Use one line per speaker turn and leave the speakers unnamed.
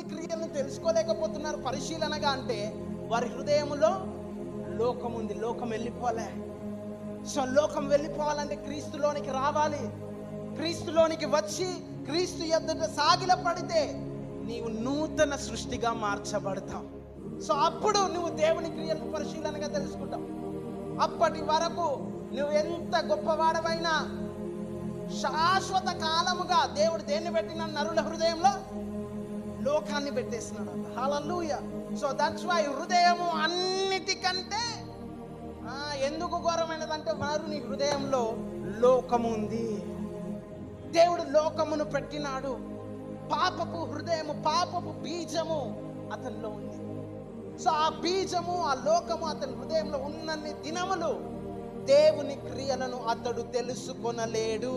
దేవుని క్రియలను తెలుసుకోలేకపోతున్నారు. పరిశీలనగా అంటే వారి హృదయంలో లోకం ఉంది లోకం వెళ్ళిపోలే. సో లోకం వెళ్ళిపోవాలంటే క్రీస్తులోనికి రావాలి. క్రీస్తులోనికి వచ్చి క్రీస్తు ఎద్దట సాగిల పడితే నీవు నూతన సృష్టిగా మార్చబడతావు. సో అప్పుడు నువ్వు దేవుని క్రియలను పరిశీలనగా తెలుసుకుంటావు. అప్పటి వరకు నువ్వు ఎంత గొప్పవాడవైనా శాశ్వత కాలముగా దేవుడు దేన్ని పెట్టిన నరుల హృదయంలో లోకాన్ని పెట్టేసినాడు హల్లెలూయా సో దట్స్ వై హృదయము అన్నిటికంటే ఎందుకు ఘోరమైనదంటే నీ హృదయంలో లోకము ఉంది. దేవుడు లోకమును పెట్టినాడు. పాపపు హృదయము పాపపు బీజము అతనిలో ఉంది. సో ఆ బీజము ఆ లోకము అతని హృదయంలో ఉన్నన్ని దినములు దేవుని క్రియలను అతడు తెలుసుకొనలేడు.